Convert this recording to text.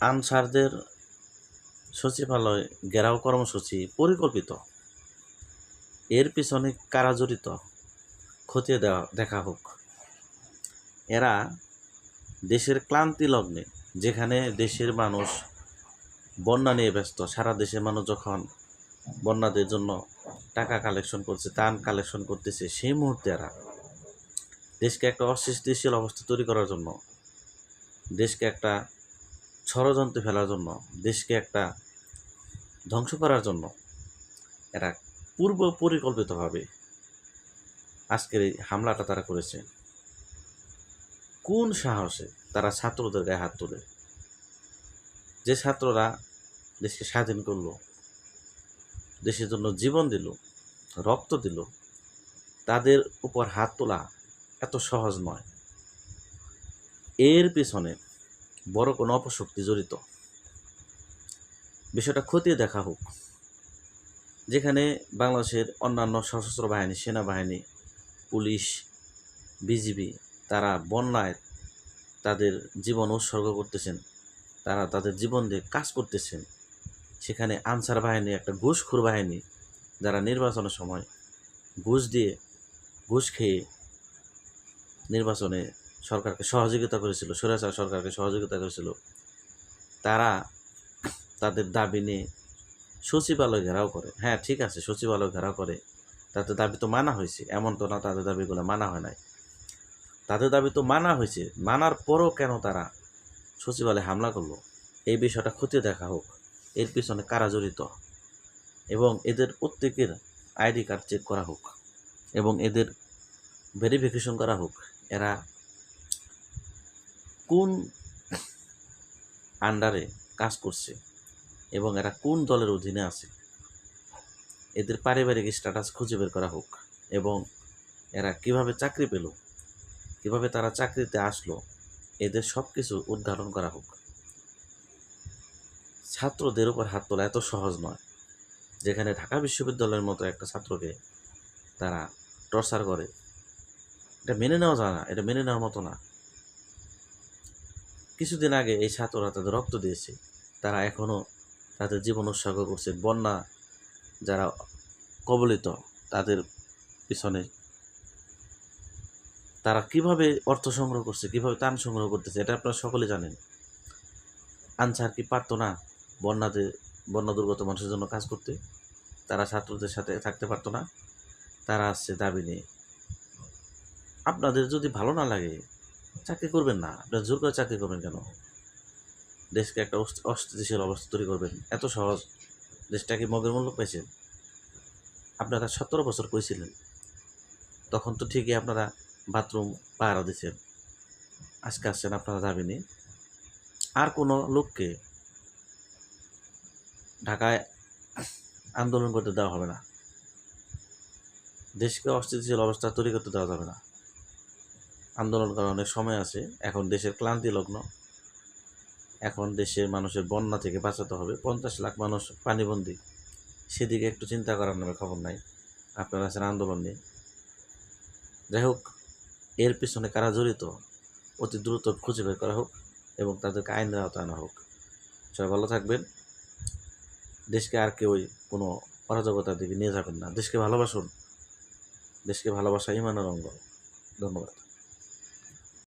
আনসারদের সচিবালয় ঘেরাও কর্মসূচি পরিকল্পিত। এর পিছনে কারা জড়িত? খতিয়ে দেওয়া, দেখা হোক। এরা দেশের ক্লান্তি লগ্নে, যেখানে দেশের মানুষ বন্যা নিয়ে ব্যস্ত, সারা দেশের মানুষ যখন বন্যাদের জন্য টাকা কালেকশন করছে ত্রাণ কালেকশন করতেছে, সেই মুহূর্তে এরা দেশকে একটা অস্থিতিশীল অবস্থা তৈরি করার জন্য দেশকে একটা ষড়যন্ত্রে ফেলার জন্য, দেশকে একটা ধ্বংস করার জন্য এরা পূর্ব পরিকল্পিতভাবে আজকের এই হামলাটা তারা করেছে। কোন সাহসে তারা ছাত্রদের গায়ে হাত তোলে? যে ছাত্ররা দেশকে স্বাধীন করল, দেশের জন্য জীবন দিল, রক্ত দিল, তাদের উপর হাত তোলা এত সহজ নয়। এর পিছনে বড় কোনো অপশক্তি জড়িত। বিষয়টা খতিয়ে দেখা হোক। যেখানে বাংলাদেশের অন্যান্য সশস্ত্র বাহিনী, সেনাবাহিনী, পুলিশ, বিজিবি তারা বন্যায় তাদের জীবন উৎসর্গ করতেছেন, তারা তাদের জীবন দিয়ে কাজ করতেছেন। সেখানে আনসার বাহিনী, একটা ঘুষখোর বাহিনী যারা নির্বাচনের সময় ঘুষ দিয়ে, ঘুষ খেয়ে নির্বাচনে সরকারকে সহযোগিতা করেছিল স্বৈরাচার সরকারকে সহযোগিতা করেছিল, তারা তাদের দাবি নিয়ে সচিবালয় ঘেরাও করে। হ্যাঁ ঠিক আছে, সচিবালয় ঘেরাও করে। তাদের দাবি তো মানা হয়েছে, এমন তো না তাদের দাবিগুলো মানা হয় নাই। তাদের দাবি তো মানা হয়েছে, মানার পরও কেন তারা সচিবালয়ে হামলা করল? এই বিষয়টা খতিয়ে দেখা হোক, এর পিছনে কারা জড়িত? এবং এদের প্রত্যেকের আইডি কার্ড চেক করা হোক, এবং এদের ভেরিফিকেশন করা হোক, এরা কোন আন্ডারে কাজ করছে এবং এরা কোন দলের অধীনে আছে? এদের পারিবারিক স্ট্যাটাস খুঁজে বের করা হোক এবং এরা কীভাবে চাকরি পেল, কীভাবে তারা চাকরিতে আসলো, এদের সব কিছু উদ্ঘাটন করা হোক। ছাত্রদের উপর হাত তোলা এত সহজ নয়, যেখানে ঢাকা বিশ্ববিদ্যালয়ের মতো একটা ছাত্রকে তারা টর্চার করে। এটা মেনে নেওয়া যায় না, এটা মেনে নেওয়ার মতো না। কিছুদিন আগে এই ছাত্ররা তাদের রক্ত দিয়েছে। তারা এখনও তাদের জীবন উৎসর্গ করছে। বন্যা যারা কবলিত, তাদের পিছনে তারা কীভাবে অর্থ সংগ্রহ করছে, কীভাবে ত্রাণ সংগ্রহ করতেছে, এটা আপনারা সকলে জানেন। আনসার কি পারতো না বন্যাতে, বন্যা দুর্গত মানুষের জন্য কাজ করতে? তারা ছাত্রদের সাথে থাকতে পারতো না। তারা আসছে দাবি নিয়ে। আপনাদের যদি ভালো না লাগে চাকরি করবেন না। আপনার জোর করে চাকরি করবেন কেন? দেশকে একটা অস্থ- অস্থিতিশীল অবস্থা তৈরি করবেন। এত সহজ। দেশটাকে মগের মূল্য পাইছেন আপনারা সতেরো বছর কইছিলেন। তখন তো ঠিকই আপনারা বাথরুম পাহারা দিচ্ছেন আজকে আসছেন আপনারা দাবি নিয়ে। আর কোনো লোককে ঢাকায় আন্দোলন করতে দেওয়া হবে না। দেশকে অস্থিতিশীল অবস্থা তৈরি করতে দেওয়া যাবে না। আন্দোলন করার অনেক সময় আছে। এখন দেশের ক্লান্তি লগ্ন। এখন দেশের মানুষের বন্যা থেকে বাঁচাতে হবে। পঞ্চাশ লাখ মানুষ পানিবন্দী। সেদিকে একটু চিন্তা করার নামে খবর নাই। আপনারা আছেন আন্দোলন নিয়ে। যাই হোক, এর পিছনে কারা জড়িত, অতি দ্রুত খুঁজে বের করা হোক এবং তাদেরকে আইনের আওতায় আনা হোক। সবাই ভালো থাকবেন। দেশকে আর কেউই কোনো অরাজকতার দিকে নিয়ে যাবেন না। দেশকে ভালোবাসুন। দেশকে ভালোবাসা ইমানের অঙ্গ। ধন্যবাদ।